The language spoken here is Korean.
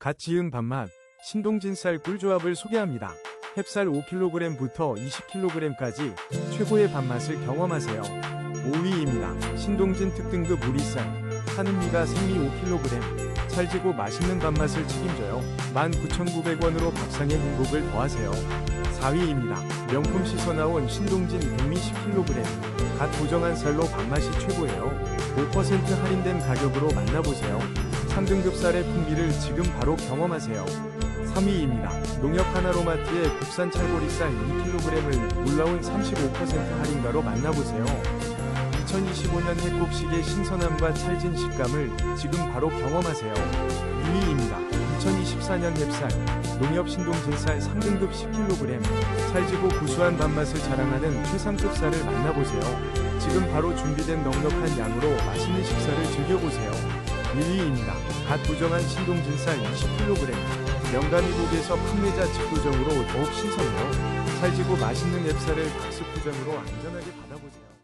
갓 지은 밥맛, 신동진 쌀 꿀조합을 소개합니다. 햅쌀 5kg부터 20kg까지 최고의 밥맛을 경험하세요. 5위입니다. 신동진 특등급 우리쌀, 하는미가 생미 5kg, 찰지고 맛있는 밥맛을 책임져요. 19,900원으로 밥상의 행복을 더하세요. 4위입니다. 명품 나온 신동진 백미 10kg, 갓 고정한 쌀로 밥맛이 최고예요. 5% 할인된 가격으로 만나보세요. 3등급 쌀의 풍미를 지금 바로 경험하세요. 3위입니다. 농협 하나로마트의 국산 찰보리쌀 2kg을 놀라운 35% 할인가로 만나보세요. 2025년 해곡식의 신선함과 찰진 식감을 지금 바로 경험하세요. 2위입니다. 2024년 햅쌀 농협 신동진쌀 3등급 10kg 찰지고 구수한 밥맛을 자랑하는 최상급 쌀을 만나보세요. 지금 바로 준비된 넉넉한 양으로 맛있는 식사를 즐겨보세요. 1위입니다. 갓 고정한 신동진쌀 20kg 영감이국에서 판매자 직구정으로 더욱 신선해요. 찰지고 맛있는 앱쌀을 박스 포장으로 안전하게 받아보세요.